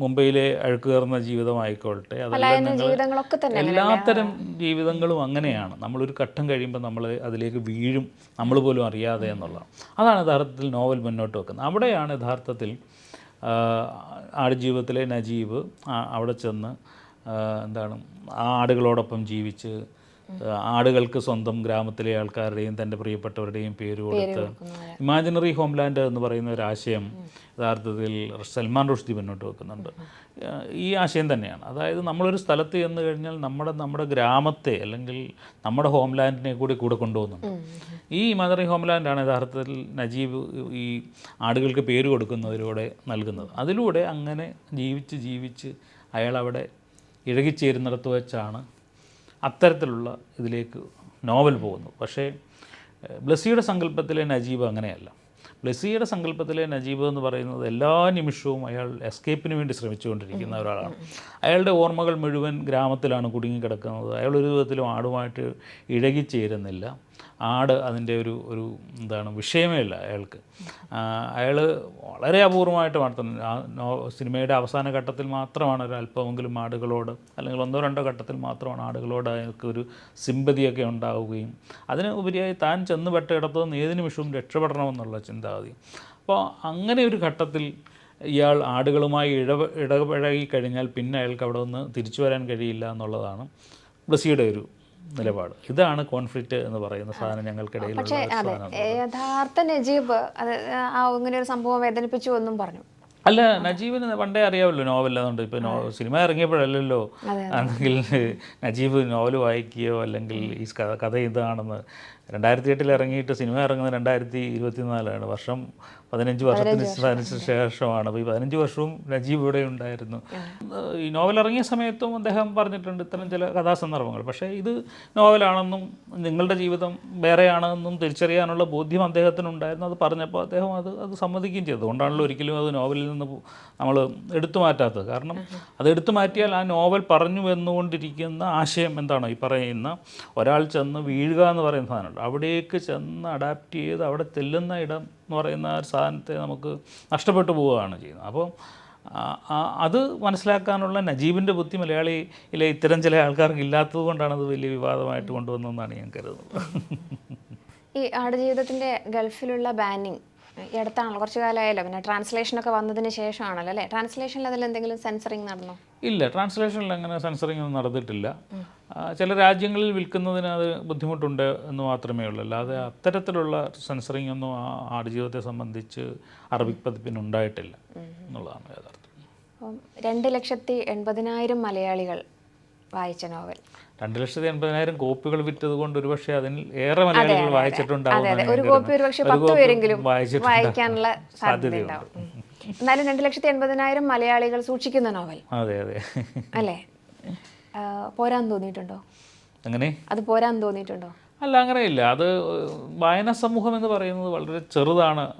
മുംബൈയിലെ അഴുക്കുകയറുന്ന ജീവിതമായിക്കോട്ടെ അതല്ല എല്ലാത്തരം ജീവിതങ്ങളും അങ്ങനെയാണ്. നമ്മളൊരു ഘട്ടം കഴിയുമ്പോൾ നമ്മൾ അതിലേക്ക് വീഴും നമ്മൾ പോലും അറിയാതെ എന്നുള്ളതാണ് അതാണ് യഥാർത്ഥത്തിൽ നോവൽ മുന്നോട്ട് വെക്കുന്നത്. അവിടെയാണ് യഥാർത്ഥത്തിൽ ആടുജീവിതത്തിലെ നജീബ് അവിടെ ചെന്ന് എന്താണ് ആ ആടുകളോടൊപ്പം ജീവിച്ച് ആടുകൾക്ക് സ്വന്തം ഗ്രാമത്തിലെ ആൾക്കാരുടെയും തന്റെ പ്രിയപ്പെട്ടവരുടെയും പേര് കൊടുത്ത് ഇമാജിനറി ഹോംലാൻഡ് എന്ന് പറയുന്ന ഒരു ആശയം യഥാർത്ഥത്തിൽ സൽമാൻ റുഷ്ദി മുന്നോട്ട് വെക്കുന്നുണ്ട്. ഈ ആശയം തന്നെയാണ്. അതായത് നമ്മളൊരു സ്ഥലത്ത് ചെന്ന് കഴിഞ്ഞാൽ നമ്മുടെ നമ്മുടെ ഗ്രാമത്തെ അല്ലെങ്കിൽ നമ്മുടെ ഹോംലാൻഡിനെ കൂടി കൂടെ കൊണ്ടുപോകുന്നുണ്ട്. ഈ ഇമാജിനറി ഹോംലാൻഡാണ് യഥാർത്ഥത്തിൽ നജീബ് ഈ ആടുകൾക്ക് പേര് കൊടുക്കുന്നതിലൂടെ നൽകുന്നത്. അതിലൂടെ അങ്ങനെ ജീവിച്ച് ജീവിച്ച് അയാൾ അവിടെ ഇഴകിച്ചേരുന്നിടത്ത് വെച്ചാണ് അത്തരത്തിലുള്ള ഇതിലേക്ക് നോവൽ പോകുന്നു. പക്ഷേ ബ്ലസ്സിയുടെ സങ്കല്പത്തിലെ നജീബ് അങ്ങനെയല്ല. ബ്ലസ്സിയുടെ സങ്കല്പത്തിലെ നജീബ് എന്ന് പറയുന്നത് എല്ലാ നിമിഷവും അയാൾ എസ്കേപ്പിന് വേണ്ടി ശ്രമിച്ചുകൊണ്ടിരിക്കുന്ന ഒരാളാണ്. അയാളുടെ ഓർമ്മകൾ മുഴുവൻ ഗ്രാമത്തിലാണ് കുടുങ്ങിക്കിടക്കുന്നത്. അയാൾ ഒരു വിധത്തിലും ആടുമായിട്ട് ഇഴകിച്ചേരുന്നില്ല. ആട് അതിന്റെ ഒരു ഒരു എന്താണ് വിഷയമേ ഇല്ല അയാൾക്ക്. അയാൾ വളരെ അപൂർവമായിട്ട് മാത്രം സിനിമയുടെ അവസാന ഘട്ടത്തിൽ മാത്രമാണ് ഒരു അല്പമെങ്കിലും ആടുകളോട് അല്ലെങ്കിൽ ഒന്നോ രണ്ടോ ഘട്ടത്തിൽ മാത്രമാണ് ആടുകളോട് അയാൾക്ക് ഒരു സിമ്പതിയൊക്കെ ഉണ്ടാവുകയും അതിന് ഉപരിയായി താൻ ചെന്ന് പെട്ടിടത്തു നിന്ന് ഏത് നിമിഷവും രക്ഷപ്പെടണമെന്നുള്ള ചിന്താഗതി. അപ്പോൾ അങ്ങനെ ഒരു ഘട്ടത്തിൽ ഇയാൾ ആടുകളുമായി ഇഴ ഇടപഴകി കഴിഞ്ഞാൽ പിന്നെ അയാൾക്ക് അവിടെ നിന്ന് തിരിച്ചു വരാൻ കഴിയില്ല എന്നുള്ളതാണ് ബ്ലസ്സിയുടെ ഒരു നിലപാട്. ഇതാണ് കോൺഫ്ലിക്റ്റ് എന്ന് പറയുന്ന സാധനം ഞങ്ങൾക്കിടയിൽ പക്ഷേ അതെ യഥാർത്ഥ നജീബ് അത് ആ ഇങ്ങനെ ഒരു സംഭവം വേദനിപ്പിച്ചു എന്നും പറഞ്ഞു. അല്ല നജീബിന് പണ്ടേ അറിയാമല്ലോ നോവൽ അതുകൊണ്ട് ഇപ്പോൾ നോ സിനിമ ഇറങ്ങിയപ്പോഴല്ലല്ലോ. അല്ലെങ്കിൽ നജീബ് നോവൽ വായിക്കുകയോ അല്ലെങ്കിൽ ഈ കഥ ഇതാണെന്ന് രണ്ടായിരത്തി എട്ടിൽ ഇറങ്ങിയിട്ട് സിനിമ ഇറങ്ങുന്നത് രണ്ടായിരത്തി ഇരുപത്തിനാലാണ് വർഷം പതിനഞ്ച് വർഷത്തിന് ശേഷമാണ്. അപ്പോൾ ഈ പതിനഞ്ച് വർഷവും നജീബ് ഇവിടെ ഉണ്ടായിരുന്നു. ഈ നോവൽ ഇറങ്ങിയ സമയത്തും അദ്ദേഹം പറഞ്ഞിട്ടുണ്ട് ഇത്തരം ചില കഥാസന്ദർഭങ്ങൾ. പക്ഷേ ഇത് നോവലാണെന്നും നിങ്ങളുടെ ജീവിതം വേറെയാണെന്നും തിരിച്ചറിയാനുള്ള ബോധ്യം അദ്ദേഹത്തിനുണ്ടായിരുന്നു. അത് പറഞ്ഞപ്പോൾ അദ്ദേഹം അത് അത് സമ്മതിക്കുകയും ചെയ്തു. അതുകൊണ്ടാണല്ലോ ഒരിക്കലും അത് നോവലിൽ നിന്ന് നമ്മൾ എടുത്തു മാറ്റാത്തത്. കാരണം അത് എടുത്തു മാറ്റിയാൽ ആ നോവൽ പറഞ്ഞു എന്നുകൊണ്ടിരിക്കുന്ന ആശയം എന്താണോ ഈ പറയുന്ന ഒരാൾ ചെന്ന് വീഴുക എന്ന് പറയുന്ന സാധനമുണ്ട്. അവിടേക്ക് ചെന്ന് അഡാപ്റ്റ് ചെയ്ത് അവിടെ ചെല്ലുന്ന ഇടം എന്ന് പറയുന്ന ഒരു സാധനത്തെ നമുക്ക് നഷ്ടപ്പെട്ടു പോവുകയാണ് ചെയ്യുന്നത്. അപ്പോൾ അത് മനസ്സിലാക്കാനുള്ള നജീബിന്റെ ബുദ്ധി മലയാളിയിലെ ഇത്തരം ചില ആൾക്കാർക്ക് ഇല്ലാത്തത് കൊണ്ടാണ് അത് വലിയ വിവാദമായിട്ട് കൊണ്ടുവന്നതെന്നാണ് ഞാൻ കരുതുന്നത്. ഈ ആടുജീവിതത്തിന്റെ ഗൾഫിലുള്ള ബാനിങ് ഈ അടുത്താണല്ലോ കുറച്ച് കാലമായല്ലോ. പിന്നെ ട്രാൻസ്ലേഷനൊക്കെ വന്നതിന് ശേഷമാണല്ലോ അല്ലേ? ട്രാൻസ്ലേഷനിൽ അതിൽ എന്തെങ്കിലും സെൻസറിങ് നടന്നോ? ഇല്ല ട്രാൻസ്ലേഷനിൽ അങ്ങനെ സെൻസറിങ് ഒന്നും നടന്നിട്ടില്ല. ചില രാജ്യങ്ങളിൽ വിൽക്കുന്നതിന് അത് ബുദ്ധിമുട്ടുണ്ട് എന്ന് മാത്രമേ ഉള്ളൂ. അല്ലാതെ അത്തരത്തിലുള്ള സെൻസറിങ് ഒന്നും ആ ആടുജീവിതത്തെ സംബന്ധിച്ച് അറബിക് പതിപ്പിന് ഉണ്ടായിട്ടില്ല എന്നുള്ളതാണ് യഥാർത്ഥം രണ്ട് ലക്ഷത്തി എൺപതിനായിരം മലയാളികൾ വായിച്ച നോവൽ. രണ്ട് ലക്ഷത്തി എൺപതിനായിരം കോപ്പികൾ വിറ്റത് കൊണ്ട് ഒരുപക്ഷെ അതിൽ ഏറെ മലയാളികൾ വായിച്ചിട്ടുണ്ടാവും. വായിക്കാനുള്ള സാധ്യതയുണ്ട്. എന്നാലും രണ്ട് ലക്ഷത്തി എൺപതിനായിരം മലയാളികൾ സൂക്ഷിക്കുന്ന നോവൽ. അതെ അതെ. അല്ലേ? പോരാൻ തോന്നിയിട്ടുണ്ടോ? അങ്ങനെ അത് പോരാൻ തോന്നിയിട്ടുണ്ടോ? അല്ല അങ്ങനെയില്ല. അത് വായന സമൂഹം എന്ന് പറയുന്നത് വളരെ ചെറുതാണ്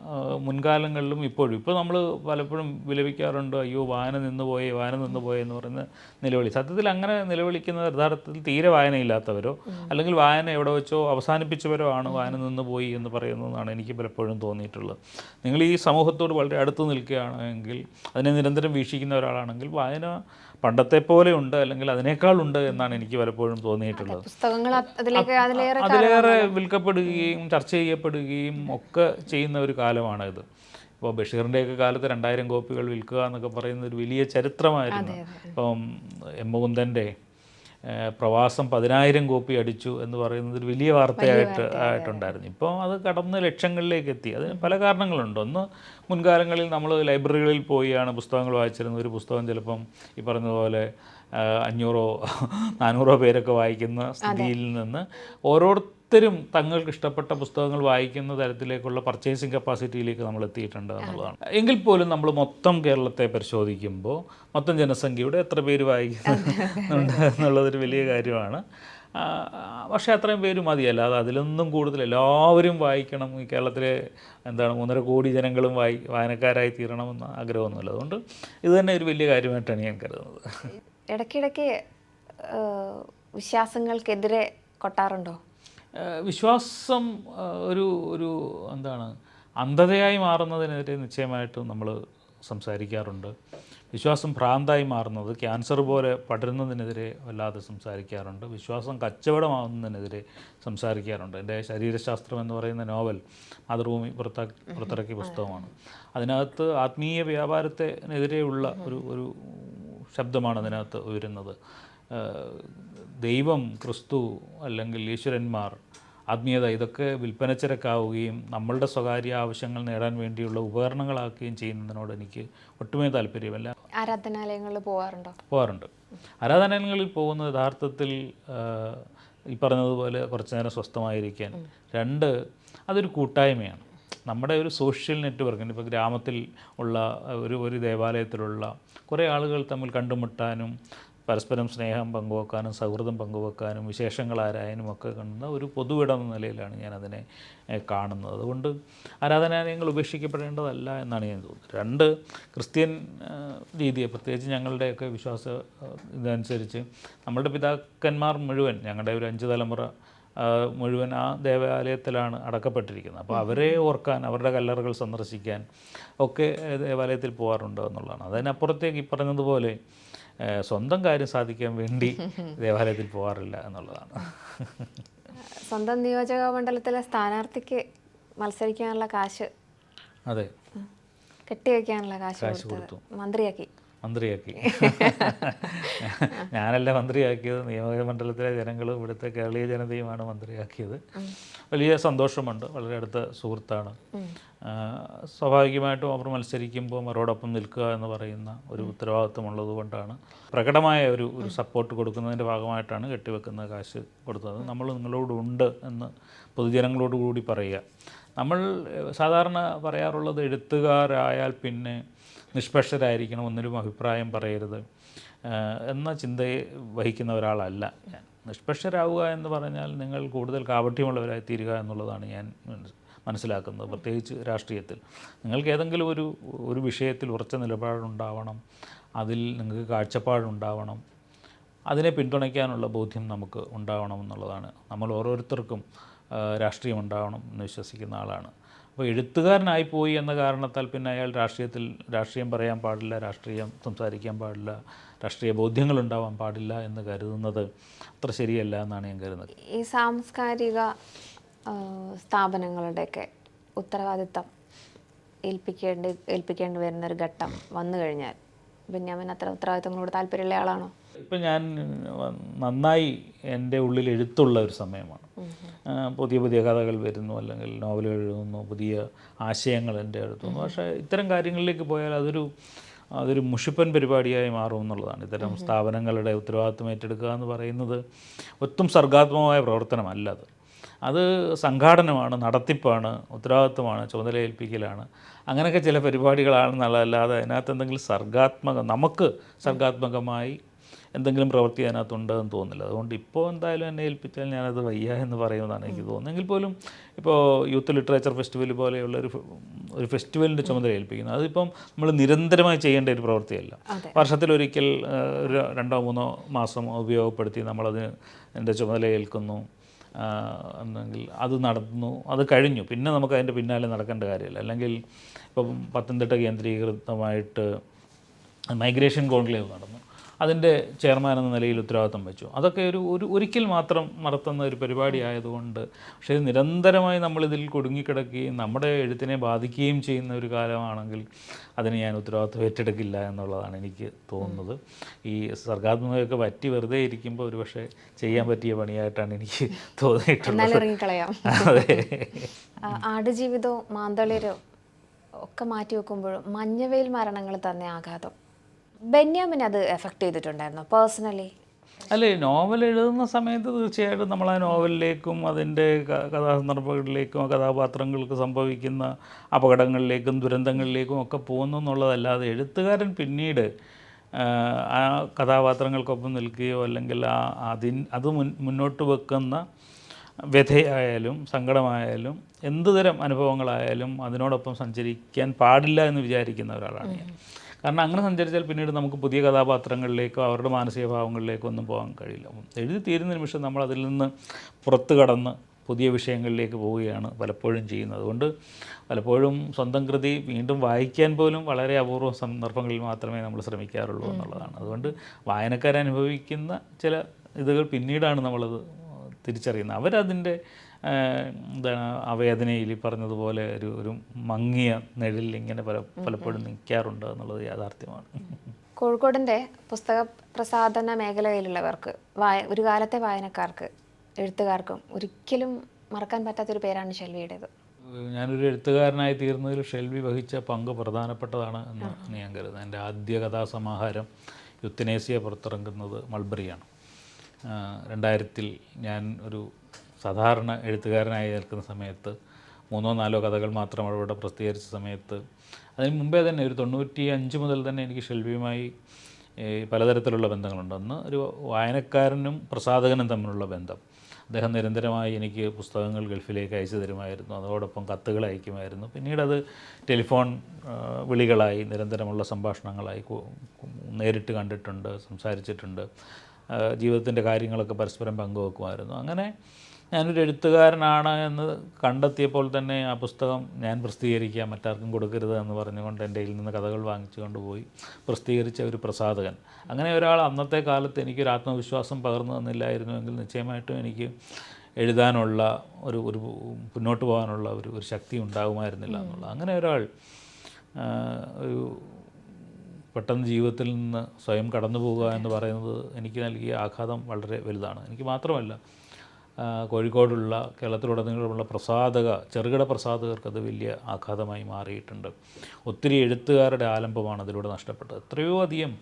മുൻകാലങ്ങളിലും ഇപ്പോഴും. ഇപ്പോൾ നമ്മൾ പലപ്പോഴും വിലപിക്കാറുണ്ട് അയ്യോ വായന നിന്നുപോയി വായന നിന്നുപോയി എന്ന് പറയുന്ന നിലവിളി. സത്യത്തിൽ അങ്ങനെ നിലവിളിക്കുന്ന യഥാർത്ഥത്തിൽ തീരെ വായനയില്ലാത്തവരോ അല്ലെങ്കിൽ വായന എവിടെ വെച്ചോ അവസാനിപ്പിച്ചവരോ ആണ് വായന നിന്നുപോയി എന്ന് പറയുന്നതാണ് എനിക്ക് പലപ്പോഴും തോന്നിയിട്ടുള്ളത്. നിങ്ങൾ ഈ സമൂഹത്തോട് വളരെ അടുത്ത് നിൽക്കുകയാണെങ്കിൽ അതിനെ നിരന്തരം വീക്ഷിക്കുന്ന ഒരാളാണെങ്കിൽ വായന പണ്ടത്തെ പോലെ ഉണ്ട് അല്ലെങ്കിൽ അതിനേക്കാൾ ഉണ്ട് എന്നാണ് എനിക്ക് പലപ്പോഴും തോന്നിയിട്ടുള്ളത്. പുസ്തകങ്ങൾ അതിലേറെ വിൽക്കപ്പെടുകയും ചർച്ച ചെയ്യപ്പെടുകയും ഒക്കെ ചെയ്യുന്ന ഒരു കാലമാണ് ഇത് ഇപ്പോൾ ബഷീറിന്റെയൊക്കെ കാലത്ത് രണ്ടായിരം കോപ്പികൾ വിൽക്കുക എന്നൊക്കെ പറയുന്നത് ഒരു വലിയ ചരിത്രമായിരുന്നു. ഇപ്പം എം മുകുന്ദന്റെ പ്രവാസം പതിനായിരം കോപ്പി അടിച്ചു എന്ന് പറയുന്നത് ഒരു വലിയ വാർത്തയായിട്ട് ആയിട്ടുണ്ടായിരുന്നു. ഇപ്പം അത് കടന്ന് ലക്ഷങ്ങളിലേക്ക് എത്തി. അതിന് പല കാരണങ്ങളുണ്ട്. ഒന്ന് മുൻകാലങ്ങളിൽ നമ്മൾ ലൈബ്രറികളിൽ പോയാണ് പുസ്തകങ്ങൾ വായിച്ചിരുന്നത്. ഒരു പുസ്തകം ചിലപ്പം ഈ പറഞ്ഞതുപോലെ അഞ്ഞൂറോ നാനൂറോ പേരൊക്കെ വായിക്കുന്ന സ്ഥിതിയിൽ നിന്ന് ഓരോരുത്തരും തങ്ങൾക്ക് ഇഷ്ടപ്പെട്ട പുസ്തകങ്ങൾ വായിക്കുന്ന തരത്തിലേക്കുള്ള പർച്ചേസിങ് കപ്പാസിറ്റിയിലേക്ക് നമ്മൾ എത്തിയിട്ടുണ്ട് എന്നുള്ളതാണ്. എങ്കിൽ പോലും നമ്മൾ മൊത്തം കേരളത്തെ പരിശോധിക്കുമ്പോൾ മൊത്തം ജനസംഖ്യയുടെ എത്ര പേര് വായിക്കുന്നുണ്ട് എന്നുള്ളതൊരു വലിയ കാര്യമാണ്. പക്ഷേ അത്രയും പേര് മതിയല്ല അത് അതിലൊന്നും കൂടുതൽ എല്ലാവരും വായിക്കണം. ഈ കേരളത്തിലെ എന്താണ് മൂന്നര കോടി ജനങ്ങളും വായി വായനക്കാരായി തീരണമെന്ന് ആഗ്രഹമൊന്നുമില്ല. അതുകൊണ്ട് ഇത് തന്നെ ഒരു വലിയ കാര്യമായിട്ടാണ് ഞാൻ കരുതുന്നത്. ഇടയ്ക്കിടയ്ക്ക് വിശ്വാസങ്ങൾക്കെതിരെ കൊട്ടാറുണ്ടോ? വിശ്വാസം ഒരു ഒരു എന്താണ് അന്ധതയായി മാറുന്നതിനെതിരെ നിശ്ചയമായിട്ടും നമ്മൾ സംസാരിക്കാറുണ്ട്. വിശ്വാസം ഭ്രാന്തായി മാറുന്നത് ക്യാൻസർ പോലെ പടരുന്നതിനെതിരെ വല്ലാതെ സംസാരിക്കാറുണ്ട്. വിശ്വാസം കച്ചവടമാവുന്നതിനെതിരെ സംസാരിക്കാറുണ്ട്. എന്റെ ശരീരശാസ്ത്രം എന്ന് പറയുന്ന നോവൽ മാതൃഭൂമി പുറത്താക്കി പുറത്തിറക്കിയ പുസ്തകമാണ്. അതിനകത്ത് ആത്മീയ വ്യാപാരത്തിനെതിരെയുള്ള ഒരു ഒരു ശബ്ദമാണ് അതിനകത്ത് ഉയരുന്നത്. ദൈവം ക്രിസ്തു അല്ലെങ്കിൽ ഈശ്വരന്മാർ ആത്മീയത ഇതൊക്കെ വിൽപ്പനച്ചരക്കാവുകയും നമ്മളുടെ സ്വകാര്യ ആവശ്യങ്ങൾ നേടാൻ വേണ്ടിയുള്ള ഉപകരണങ്ങളാക്കുകയും ചെയ്യുന്നതിനോട് എനിക്ക് ഒട്ടുമേ താല്പര്യമല്ല. ആരാധനാലയങ്ങളിൽ പോകാറുണ്ടോ പോകാറുണ്ട് ആരാധനാലയങ്ങളിൽ പോകുന്നത് യഥാർത്ഥത്തിൽ ഈ പറഞ്ഞതുപോലെ കുറച്ചു നേരം സ്വസ്ഥമായിരിക്കാൻ. രണ്ട് അതൊരു കൂട്ടായ്മയാണ്. നമ്മുടെ ഒരു സോഷ്യൽ നെറ്റ്വർക്ക് ഇപ്പോൾ ഗ്രാമത്തിൽ ഉള്ള ഒരു ഒരു ദേവാലയത്തിലുള്ള കുറേ ആളുകൾ തമ്മിൽ കണ്ടുമുട്ടാനും പരസ്പരം സ്നേഹം പങ്കുവെക്കാനും സൗഹൃദം പങ്കുവെക്കാനും വിശേഷങ്ങൾ ആരായാനും ഒക്കെ കാണുന്ന ഒരു പൊതുവിടം എന്ന നിലയിലാണ് ഞാനതിനെ കാണുന്നത്. അതുകൊണ്ട് ആരാധനാലയങ്ങൾ ഉപേക്ഷിക്കപ്പെടേണ്ടതല്ല എന്നാണ് ഞാൻ തോന്നുന്നത്. രണ്ട് ക്രിസ്ത്യൻ രീതിയെ പ്രത്യേകിച്ച് ഞങ്ങളുടെയൊക്കെ വിശ്വാസ ഇതനുസരിച്ച് നമ്മളുടെ പിതാക്കന്മാർ മുഴുവൻ ഞങ്ങളുടെ ഒരു അഞ്ച് തലമുറ മുഴുവൻ ആ ദേവാലയത്തിലാണ് അടക്കപ്പെട്ടിരിക്കുന്നത്. അപ്പോൾ അവരെ ഓർക്കാൻ അവരുടെ കല്ലറകൾ സന്ദർശിക്കാൻ ഒക്കെ ദേവാലയത്തിൽ പോകാറുണ്ട് എന്നുള്ളതാണ്. അതിനപ്പുറത്തേക്ക് ഈ പറഞ്ഞതുപോലെ സ്വന്തം കാര്യം സാധിക്കാൻ വേണ്ടി ദേവാലയത്തിൽ പോകാറില്ല എന്നുള്ളതാണ്. സ്വന്തം നിയോജക മണ്ഡലത്തിലെ സ്ഥാനാർത്ഥിക്ക് മത്സരിക്കാനുള്ള കാശ് അതെ. കെട്ടിവെക്കാനുള്ള കാശ് കാശ് മന്ത്രിയാക്കി. മന്ത്രിയാക്കി. ഞാനല്ല മന്ത്രിയാക്കിയത്. നിയമക മണ്ഡലത്തിലെ ജനങ്ങളും ഇവിടുത്തെ കേരളീയ ജനതയുമാണ് മന്ത്രിയാക്കിയത്. വലിയ സന്തോഷമുണ്ട്. വളരെ അടുത്ത സുഹൃത്താണ്. സ്വാഭാവികമായിട്ടും അവർ മത്സരിക്കുമ്പോൾ അവരോടൊപ്പം നിൽക്കുക എന്ന് പറയുന്ന ഒരു ഉത്തരവാദിത്വമുള്ളത് കൊണ്ടാണ്. പ്രകടമായ ഒരു ഒരു സപ്പോർട്ട് കൊടുക്കുന്നതിന്റെ ഭാഗമായിട്ടാണ് കെട്ടിവെക്കുന്ന കാശ് കൊടുത്തത്. നമ്മൾ നിങ്ങളോടുണ്ട് എന്ന് പൊതുജനങ്ങളോട് കൂടി പറയുക. നമ്മൾ സാധാരണ പറയാറുള്ളത് എഴുത്തുകാരായാൽ പിന്നെ നിഷ്പക്ഷരായിരിക്കണം ഒന്നിലും അഭിപ്രായം പറയരുത്. എന്ന ചിന്തയെ വഹിക്കുന്ന ഒരാളല്ല ഞാൻ. നിഷ്പക്ഷരാവുക എന്ന് പറഞ്ഞാൽ നിങ്ങൾ കൂടുതൽ കാപട്യമുള്ളവരായി തീരുക എന്നുള്ളതാണ് ഞാൻ മനസ്സിലാക്കുന്നത്. പ്രത്യേകിച്ച് രാഷ്ട്രീയത്തിൽ. നിങ്ങൾക്ക് ഏതെങ്കിലും ഒരു ഒരു വിഷയത്തിൽ ഉറച്ച നിലപാടുണ്ടാവണം അതിൽ നിങ്ങൾക്ക് കാഴ്ചപ്പാടുണ്ടാവണം അതിനെ പിന്തുണയ്ക്കാനുള്ള ബോധ്യം നമുക്ക് ഉണ്ടാവണം എന്നുള്ളതാണ്. നമ്മൾ ഓരോരുത്തർക്കും രാഷ്ട്രീയം ഉണ്ടാവണം എന്ന് വിശ്വസിക്കുന്ന ആളാണ്. അപ്പോൾ എഴുത്തുകാരനായി പോയി എന്ന കാരണത്താൽ പിന്നെ അയാൾ രാഷ്ട്രീയത്തിൽ രാഷ്ട്രീയം പറയാൻ പാടില്ല രാഷ്ട്രീയം സംസാരിക്കാൻ പാടില്ല രാഷ്ട്രീയ ബോധ്യങ്ങൾ ഉണ്ടാവാൻ പാടില്ല എന്ന് കരുതുന്നത് അത്ര ശരിയല്ല എന്നാണ് ഞാൻ കരുതുന്നത്. ഈ സാംസ്കാരിക സ്ഥാപനങ്ങളുടെയൊക്കെ ഉത്തരവാദിത്തം ഏൽപ്പിക്കേണ്ടി ഏൽപ്പിക്കേണ്ടി വരുന്ന ഒരു ഘട്ടം വന്നു കഴിഞ്ഞാൽ ബെന്യാമിൻ അത്ര ഉത്തരവാദിത്തങ്ങളോട് താല്പര്യമുള്ള ആളാണോ? ഇപ്പം ഞാൻ നന്നായി എന്റെ ഉള്ളിൽ എഴുത്തുള്ള ഒരു സമയമാണ്. പുതിയ പുതിയ കഥകൾ വരുന്നു അല്ലെങ്കിൽ നോവലുകൾ എഴുതുന്നു പുതിയ ആശയങ്ങൾ എന്റെ അടുത്തുന്നു പക്ഷേ ഇത്തരം കാര്യങ്ങളിലേക്ക് പോയാൽ അതൊരു അതൊരു മുഷിപ്പൻ പരിപാടിയായി മാറും എന്നുള്ളതാണ്. ഇത്തരം സ്ഥാപനങ്ങളുടെ ഉത്തരവാദിത്വം ഏറ്റെടുക്കുക എന്ന് പറയുന്നത് ഒത്തും സർഗാത്മകമായ പ്രവർത്തനമല്ല അത്. അത് സംഘാടനമാണ് നടത്തിപ്പാണ് ഉത്തരവാദിത്വമാണ് ചുമതല ഏൽപ്പിക്കലാണ് അങ്ങനെയൊക്കെ ചില പരിപാടികളാണെന്നുള്ളതല്ലാതെ അതിനകത്ത് എന്തെങ്കിലും സർഗാത്മക നമുക്ക് സർഗാത്മകമായി എന്തെങ്കിലും പ്രവൃത്തി അതിനകത്തുണ്ടെന്ന് തോന്നില്ല അതുകൊണ്ട് ഇപ്പോൾ എന്തായാലും എന്നെ ഏൽപ്പിച്ചാൽ ഞാനത് വയ്യ എന്ന് പറയുന്നതാണ് എനിക്ക് തോന്നുന്നത്. എങ്കിൽ പോലും ഇപ്പോൾ യൂത്ത് ലിറ്ററേച്ചർ ഫെസ്റ്റിവൽ പോലെയുള്ള ഒരു ഒരു ഫെസ്റ്റിവലിന്റെ ചുമതല ഏൽപ്പിക്കുന്നത്. അതിപ്പം നമ്മൾ നിരന്തരമായി ചെയ്യേണ്ട ഒരു പ്രവൃത്തിയല്ല. വർഷത്തിൽ വർഷത്തിലൊരിക്കൽ ഒരു രണ്ടോ മൂന്നോ മാസം ഉപയോഗപ്പെടുത്തി നമ്മളത് എന്റെ ചുമതല ഏൽക്കുന്നു. എന്നെങ്കിൽ അത് നടന്നു അത് കഴിഞ്ഞു. പിന്നെ നമുക്ക് അതിന്റെ പിന്നാലെ നടക്കേണ്ട കാര്യമില്ല. അല്ലെങ്കിൽ ഇപ്പം പത്തനംതിട്ട കേന്ദ്രീകൃതമായിട്ട് മൈഗ്രേഷൻ കോൺക്ലേവ് നടന്നു. അതിന്റെ ചെയർമാൻ എന്ന നിലയിൽ ഉത്തരവാദിത്തം വെച്ചു. അതൊക്കെ ഒരു ഒരു ഒരിക്കൽ മാത്രം നടത്തുന്ന ഒരു പരിപാടി ആയതുകൊണ്ട് പക്ഷേ നിരന്തരമായി നമ്മളിതിൽ കുടുങ്ങിക്കിടക്കുകയും നമ്മുടെ എഴുത്തിനെ ബാധിക്കുകയും ചെയ്യുന്ന ഒരു കാലമാണെങ്കിൽ അതിന് ഞാൻ ഉത്തരവാദിത്വം ഏറ്റെടുക്കില്ല എന്നുള്ളതാണ് എനിക്ക് തോന്നുന്നത്. ഈ സർഗാത്മകയൊക്കെ പറ്റി വെറുതെ ഇരിക്കുമ്പോൾ ഒരു പക്ഷേ ചെയ്യാൻ പറ്റിയ പണിയായിട്ടാണ് എനിക്ക് തോന്നിയിട്ടുള്ളത്. അതെ. ആടുജീവിതവും മാന്തളിരോ ഒക്കെ മാറ്റി വെക്കുമ്പോഴും മഞ്ഞവെയിൽ മരണങ്ങൾ തന്നെ ആഘാതം. ബെന്യാമിന് അത് എഫക്റ്റ് ചെയ്തിട്ടുണ്ടായിരുന്നോ പേഴ്സണലി അല്ലേ നോവൽ എഴുതുന്ന സമയത്ത് തീർച്ചയായിട്ടും നമ്മൾ ആ നോവലിലേക്കും അതിന്റെ കഥാസന്ദർഭങ്ങളിലേക്കും ആ കഥാപാത്രങ്ങൾക്ക് സംഭവിക്കുന്ന അപകടങ്ങളിലേക്കും ദുരന്തങ്ങളിലേക്കും ഒക്കെ പോകുന്നു എന്നുള്ളതല്ലാതെ എഴുത്തുകാരൻ പിന്നീട് ആ, ആ കഥാപാത്രങ്ങൾക്കൊപ്പം നിൽക്കുകയോ അല്ലെങ്കിൽ ആ അതിൻ അത് മുൻ മുന്നോട്ട് വെക്കുന്ന വ്യഥയായാലും സങ്കടമായാലും എന്തുതരം അനുഭവങ്ങളായാലും അതിനോടൊപ്പം സഞ്ചരിക്കാൻ പാടില്ല എന്ന് വിചാരിക്കുന്ന ഒരാളാണ് ഞാൻ. കാരണം അങ്ങനെ സഞ്ചരിച്ചാൽ പിന്നീട് നമുക്ക് പുതിയ കഥാപാത്രങ്ങളിലേക്കോ അവരുടെ മാനസിക ഭാവങ്ങളിലേക്കോ ഒന്നും പോകാൻ കഴിയില്ല. എഴുതി തീരുന്ന നിമിഷം നമ്മൾ അതിൽ നിന്ന് പുറത്തു കടന്ന് പുതിയ വിഷയങ്ങളിലേക്ക് പോവുകയാണ് പലപ്പോഴും ചെയ്യുന്നത്. അതുകൊണ്ട് പലപ്പോഴും സ്വന്തം കൃതി വീണ്ടും വായിക്കാൻ പോലും വളരെ അപൂർവ സന്ദർഭങ്ങളിൽ മാത്രമേ നമ്മൾ ശ്രമിക്കാറുള്ളൂ എന്നുള്ളതാണ്. അതുകൊണ്ട് വായനക്കാരനുഭവിക്കുന്ന ചില ഇതുകൾ പിന്നീടാണ് നമ്മളത് തിരിച്ചറിയുന്നത്. അവരതിന്റെ എന്താണ് ആ വേദനയിൽ ഈ പറഞ്ഞതുപോലെ ഒരു ഒരു മങ്ങിയ നിഴലിൽ ഇങ്ങനെ പല പലപ്പോഴും നിൽക്കാറുണ്ട് എന്നുള്ളത് യാഥാർത്ഥ്യമാണ്. കോഴിക്കോടിന്റെ പുസ്തക പ്രസാധന മേഖലയിലുള്ളവർക്ക് വായ ഒരു കാലത്തെ വായനക്കാർക്ക് എഴുത്തുകാർക്കും ഒരിക്കലും മറക്കാൻ പറ്റാത്തൊരു പേരാണ് ഷെൽവിയുടേത്. ഞാനൊരു എഴുത്തുകാരനായി തീർന്നതിൽ ഷെൽവി വഹിച്ച പങ്ക് പ്രധാനപ്പെട്ടതാണ് എന്ന് ഞാൻ കരുതുന്നത് എന്റെ ആദ്യ കഥാസമാഹാരം യുത്തനേസിയ പുറത്തിറങ്ങുന്നത് മൾബറിയാണ്. രണ്ടായിരത്തിൽ ഞാൻ ഒരു സാധാരണ എഴുത്തുകാരനായി നിൽക്കുന്ന സമയത്ത് മൂന്നോ നാലോ കഥകൾ മാത്രം അവിടെ പ്രസിദ്ധീകരിച്ച സമയത്ത് അതിന് മുമ്പേ തന്നെ ഒരു തൊണ്ണൂറ്റി അഞ്ച് മുതൽ തന്നെ എനിക്ക് ഷെൽവിയുമായി പലതരത്തിലുള്ള ബന്ധങ്ങളുണ്ട്. അന്ന് ഒരു വായനക്കാരനും പ്രസാധകനും തമ്മിലുള്ള ബന്ധം. അദ്ദേഹം നിരന്തരമായി എനിക്ക് പുസ്തകങ്ങൾ ഗൾഫിലേക്ക് അയച്ചു തരുമായിരുന്നു. അതോടൊപ്പം കത്തുകൾ അയക്കുമായിരുന്നു. പിന്നീട് അത് ടെലിഫോൺ വിളികളായി നിരന്തരമുള്ള സംഭാഷണങ്ങളായി നേരിട്ട് കണ്ടിട്ടുണ്ട് സംസാരിച്ചിട്ടുണ്ട്. ജീവിതത്തിന്റെ കാര്യങ്ങളൊക്കെ പരസ്പരം പങ്കുവെക്കുമായിരുന്നു. അങ്ങനെ ഞാനൊരു എഴുത്തുകാരനാണ് എന്ന് കണ്ടെത്തിയപ്പോൾ തന്നെ ആ പുസ്തകം ഞാൻ പ്രസിദ്ധീകരിക്കുക മറ്റാർക്കും കൊടുക്കരുത് എന്ന് പറഞ്ഞുകൊണ്ട് എന്റെ കയ്യിൽ നിന്ന് കഥകൾ വാങ്ങിച്ചു കൊണ്ടുപോയി പ്രസിദ്ധീകരിച്ച ഒരു പ്രസാധകൻ. അങ്ങനെ ഒരാൾ അന്നത്തെ കാലത്ത് എനിക്കൊരു ആത്മവിശ്വാസം പകർന്നു തന്നില്ലായിരുന്നുവെങ്കിൽ നിശ്ചയമായിട്ടും എനിക്ക് എഴുതാനുള്ള ഒരു ഒരു മുന്നോട്ട് പോകാനുള്ള ഒരു ഒരു ശക്തി ഉണ്ടാകുമായിരുന്നില്ല എന്നുള്ളത്. അങ്ങനെ ഒരാൾ ഒരു പെട്ടെന്ന് ജീവിതത്തിൽ നിന്ന് സ്വയം കടന്നു പോകുക എന്ന് പറയുന്നത് എനിക്ക് നൽകിയ ആഘാതം വളരെ വലുതാണ്. എനിക്ക് മാത്രമല്ല കോഴിക്കോടുള്ള കേരളത്തിലുടനീളമുള്ള പ്രസാധക ചെറുകിട പ്രസാധകർക്ക് അത് വലിയ ആഘാതമായി മാറിയിട്ടുണ്ട്. ഒത്തിരി എഴുത്തുകാരുടെ ആലംബമാണ് അതിലൂടെ നഷ്ടപ്പെട്ടത്. എത്രയോ അധികം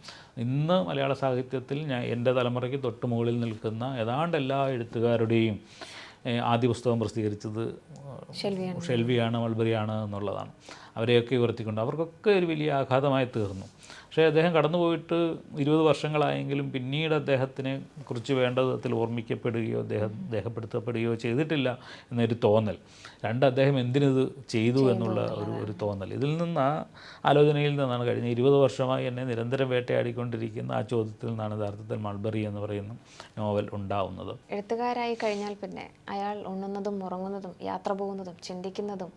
ഇന്ന് മലയാള സാഹിത്യത്തിൽ ഞാൻ എന്റെ തലമുറയ്ക്ക് തൊട്ട് മുകളിൽ നിൽക്കുന്ന ഏതാണ്ട് എല്ലാ എഴുത്തുകാരുടെയും ആദ്യ പുസ്തകം പ്രസിദ്ധീകരിച്ചത് ഷെൽവിയാണ് മൾബറിയാണ് എന്നുള്ളതാണ്. അവരെയൊക്കെ ഉയർത്തിക്കൊണ്ട് അവർക്കൊക്കെ ഒരു വലിയ ആഘാതമായി തീർന്നു. പക്ഷേ അദ്ദേഹം കടന്നുപോയിട്ട് ഇരുപത് വർഷങ്ങളായെങ്കിലും പിന്നീട് അദ്ദേഹത്തിനെ കുറിച്ച് വേണ്ട വിധത്തിൽ ഓർമ്മിക്കപ്പെടുകയോ അദ്ദേഹം ദേഹപ്പെടുത്തപ്പെടുകയോ ചെയ്തിട്ടില്ല എന്നൊരു തോന്നൽ. രണ്ട് അദ്ദേഹം എന്തിനിത് ചെയ്തു എന്നുള്ള ഒരു ഒരു തോന്നൽ. ഇതിൽ നിന്ന് ആ ആലോചനയിൽ നിന്നാണ് കഴിഞ്ഞ ഇരുപത് വർഷമായി എന്നെ നിരന്തരം വേട്ടയാടിക്കൊണ്ടിരിക്കുന്ന ആ ചോദ്യത്തിൽ നിന്നാണ് യഥാർത്ഥത്തിൽ മൾബറി എന്ന് പറയുന്ന നോവൽ ഉണ്ടാവുന്നത്. എഴുത്തുകാരായി കഴിഞ്ഞാൽ പിന്നെ അയാൾ ഉണ്ണുന്നതും ഉറങ്ങുന്നതും യാത്ര പോകുന്നതും ചിന്തിക്കുന്നതും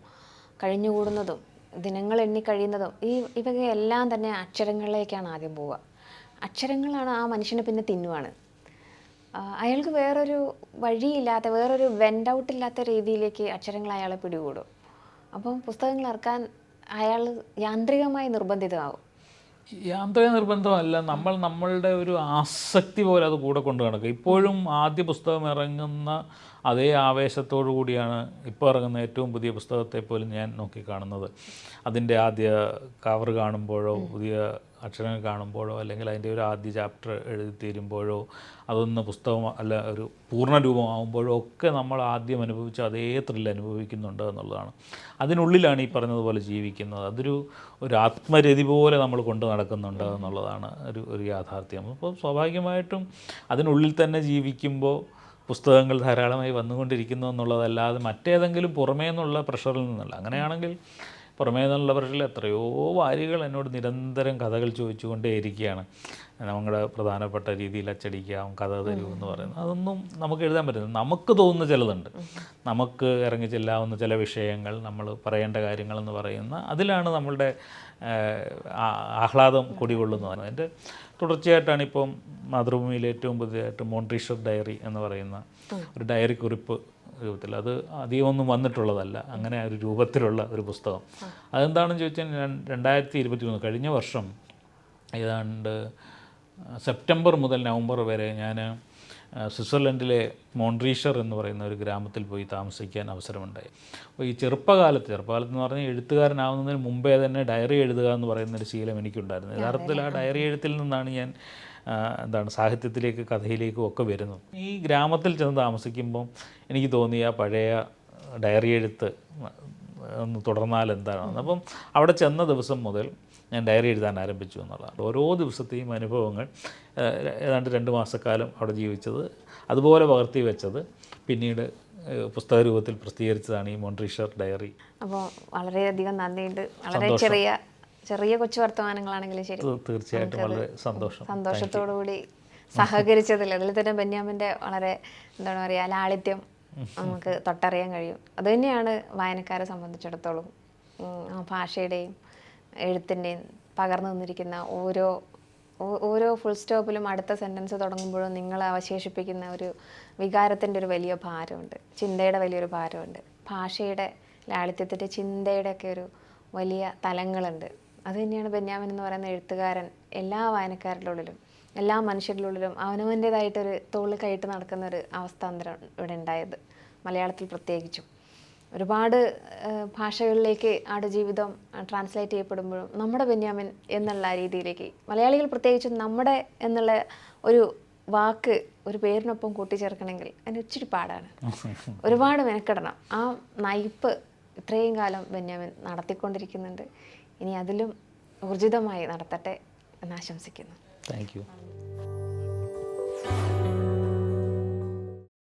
കഴിഞ്ഞുകൂടുന്നതും ദിനങ്ങൾ എണ്ണി കഴിയുന്നതും ഈ ഇവയെല്ലാം തന്നെ അക്ഷരങ്ങളിലേക്കാണ് ആദ്യം പോവുക. അക്ഷരങ്ങളാണ് ആ മനുഷ്യനെ പിന്നെ തിന്നുവാണ്. അയാൾക്ക് വേറൊരു വഴിയില്ലാത്ത വേറൊരു വെൻഡ് ഔട്ട് ഇല്ലാത്ത രീതിയിലേക്ക് അക്ഷരങ്ങൾ അയാളെ പിടികൂടും. അപ്പം പുസ്തകങ്ങൾ ഇറക്കാൻ അയാൾ യാന്ത്രികമായി നിർബന്ധിതമാവും. യാന്ത്രിക നിർബന്ധമല്ല നമ്മൾ നമ്മളുടെ ഒരു ആസക്തി പോലെ അത് കൂടെ കൊണ്ടു നടക്കുക ഇപ്പോഴും ആദ്യ പുസ്തകം ഇറങ്ങുന്ന അതേ ആവേശത്തോടു കൂടിയാണ് ഇപ്പോൾ ഇറങ്ങുന്ന ഏറ്റവും പുതിയ പുസ്തകത്തെ പോലും ഞാൻ നോക്കിക്കാണുന്നത്. അതിന്റെ ആദ്യ കവർ കാണുമ്പോഴോ പുതിയ അക്ഷരങ്ങൾ കാണുമ്പോഴോ അല്ലെങ്കിൽ അതിന്റെ ഒരു ആദ്യ ചാപ്റ്റർ എഴുതി തീരുമ്പോഴോ അതൊന്ന് പുസ്തകം അല്ല ഒരു പൂർണ രൂപമാകുമ്പോഴോ ഒക്കെ നമ്മൾ ആദ്യം അനുഭവിച്ച അതേ ത്രില്ല് അനുഭവിക്കുന്നുണ്ട് എന്നുള്ളതാണ്. അതിനുള്ളിലാണ് ഈ പറഞ്ഞതുപോലെ ജീവിക്കുന്നത്. അതൊരു ഒരു ആത്മരതി പോലെ നമ്മൾ കൊണ്ട് നടക്കുന്നുണ്ട് എന്നുള്ളതാണ് ഒരു ഒരു യാഥാർത്ഥ്യം. അപ്പോൾ സ്വാഭാവികമായിട്ടും അതിനുള്ളിൽ തന്നെ ജീവിക്കുമ്പോൾ പുസ്തകങ്ങൾ ധാരാളമായി വന്നുകൊണ്ടിരിക്കുന്നു എന്നുള്ളതല്ലാതെ മറ്റേതെങ്കിലും പുറമേ നിന്നുള്ള പ്രഷറിൽ നിന്നല്ല. അങ്ങനെയാണെങ്കിൽ പുറമേ നിന്നുള്ള പ്രഷറിൽ എത്രയോ വാരികൾ എന്നോട് നിരന്തരം കഥകൾ ചോദിച്ചുകൊണ്ടേയിരിക്കുകയാണ്. നമ്മുടെ പ്രധാനപ്പെട്ട രീതിയിൽ അച്ചടിക്കാം കഥ തരൂ എന്ന് പറയുന്നത്. അതൊന്നും നമുക്ക് എഴുതാൻ പറ്റില്ല. നമുക്ക് തോന്നുന്ന ചിലതുണ്ട്. നമുക്ക് ഇറങ്ങി ചെല്ലാവുന്ന ചില വിഷയങ്ങൾ നമ്മൾ പറയേണ്ട കാര്യങ്ങളെന്ന് പറയുന്ന അതിലാണ് നമ്മളുടെ ആഹ്ലാദം കുടികൊള്ളുന്നത്. അതിന്റെ തുടർച്ചയായിട്ടാണ് ഇപ്പം മാതൃഭൂമിയിൽ ഏറ്റവും പുതിയതായിട്ട് മോൺട്രീഷർ ഡയറി എന്ന് പറയുന്ന ഒരു ഡയറി കുറിപ്പ് രൂപത്തിൽ. അത് അധികമൊന്നും വന്നിട്ടുള്ളതല്ല. അങ്ങനെ ഒരു രൂപത്തിലുള്ള ഒരു പുസ്തകം. അതെന്താണെന്ന് ചോദിച്ചാൽ രണ്ടായിരത്തി ഇരുപത്തി മൂന്ന് കഴിഞ്ഞ വർഷം ഏതാണ്ട് സെപ്റ്റംബർ മുതൽ നവംബർ വരെ ഞാൻ സ്വിറ്റ്സർലൻഡിലെ മോൺട്രീഷർ എന്ന് പറയുന്ന ഒരു ഗ്രാമത്തിൽ പോയി താമസിക്കാൻ അവസരമുണ്ടായി. അപ്പോൾ ഈ ചെറുപ്പകാലത്ത് ചെറുപ്പകാലത്ത് എന്ന് പറഞ്ഞാൽ എഴുത്തുകാരനാവുന്നതിന് മുമ്പേ തന്നെ ഡയറി എഴുതുക എന്ന് പറയുന്ന ഒരു ശീലം എനിക്കുണ്ടായിരുന്നു. യഥാർത്ഥത്തിൽ ആ ഡയറി എഴുത്തിൽ നിന്നാണ് ഞാൻ എന്താണ് സാഹിത്യത്തിലേക്ക് കഥയിലേക്കും ഒക്കെ വരുന്നത്. ഈ ഗ്രാമത്തിൽ ചെന്ന് താമസിക്കുമ്പം എനിക്ക് തോന്നിയ പഴയ ഡയറി എഴുത്ത് ഒന്ന് തുടർന്നാൽ എന്താണ് അപ്പം അവിടെ ചെന്ന ദിവസം മുതൽ ഞാൻ ഡയറി എഴുതാൻ ആരംഭിച്ചു എന്നുള്ളതാണ്. ഓരോ ദിവസത്തെയും അനുഭവങ്ങൾ ഏതാണ്ട് രണ്ട് മാസക്കാലം അവിടെ ജീവിച്ചത് അതുപോലെ പകർത്തി വെച്ചത്. പിന്നീട് പുസ്തക രൂപത്തിൽ പ്രസിദ്ധീകരിച്ചതാണ് ഈ മോൺട്രീഷർ ഡയറി. അപ്പോൾ വളരെയധികം നന്ദിയുണ്ട്. വളരെ ചെറിയ ചെറിയ കൊച്ചു വർത്തമാനങ്ങളാണെങ്കിലും ശരി. തീർച്ചയായിട്ടും വളരെ സന്തോഷം. സന്തോഷത്തോടു കൂടി സഹകരിച്ചതിൽ അതിൽ തന്നെ ബെന്യാമിന്റെ വളരെ എന്താണ് പറയുക ലാളിത്യം നമുക്ക് തൊട്ടറിയാൻ കഴിയും. അതുതന്നെയാണ് വായനക്കാരെ സംബന്ധിച്ചിടത്തോളം ഭാഷയുടെയും എഴുത്തിന്റെയും പകർന്നു നിന്നിരിക്കുന്ന ഓരോ ഓരോ ഫുൾ സ്റ്റോപ്പിലും അടുത്ത സെന്റൻസ് തുടങ്ങുമ്പോഴും നിങ്ങൾ അവശേഷിപ്പിക്കുന്ന ഒരു വികാരത്തിന്റെ ഒരു വലിയ ഭാരമുണ്ട്. ചിന്തയുടെ വലിയൊരു ഭാരമുണ്ട്. ഭാഷയുടെ ലാളിത്യത്തിന്റെ ചിന്തയുടെ ഒക്കെ ഒരു വലിയ തലങ്ങളുണ്ട്. അത് തന്നെയാണ് ബെന്യാമിൻ എന്ന് പറയുന്ന എഴുത്തുകാരൻ എല്ലാ വായനക്കാരുടെ ഉള്ളിലും എല്ലാ മനുഷ്യരുടെ ഉള്ളിലും അവനവന്റേതായിട്ടൊരു തോളിൽ കൈയിട്ട് നടക്കുന്ന ഒരു അവസ്ഥാന്തരം ഇവിടെ ഉണ്ടായത്. മലയാളത്തിൽ പ്രത്യേകിച്ചും. ഒരുപാട് ഭാഷകളിലേക്ക് ആടുജീവിതം ട്രാൻസ്ലേറ്റ് ചെയ്യപ്പെടുമ്പോഴും നമ്മുടെ ബെന്യാമിൻ എന്നുള്ള രീതിയിലേക്ക് മലയാളികൾ പ്രത്യേകിച്ചും നമ്മുടെ എന്നുള്ള ഒരു വാക്ക് ഒരു പേരിനൊപ്പം കൂട്ടിച്ചേർക്കണമെങ്കിൽ അതിന് ഇച്ചിരി പാടാണ്. ഒരുപാട് മെനക്കെടണം. ആ നയിപ്പ് ഇത്രയും കാലം ബെന്യാമിൻ നടത്തിക്കൊണ്ടിരിക്കുന്നുണ്ട്. ഇനി അതിലും ഊർജിതമായി നടത്തട്ടെ എന്ന് ആശംസിക്കുന്നു. Thank you.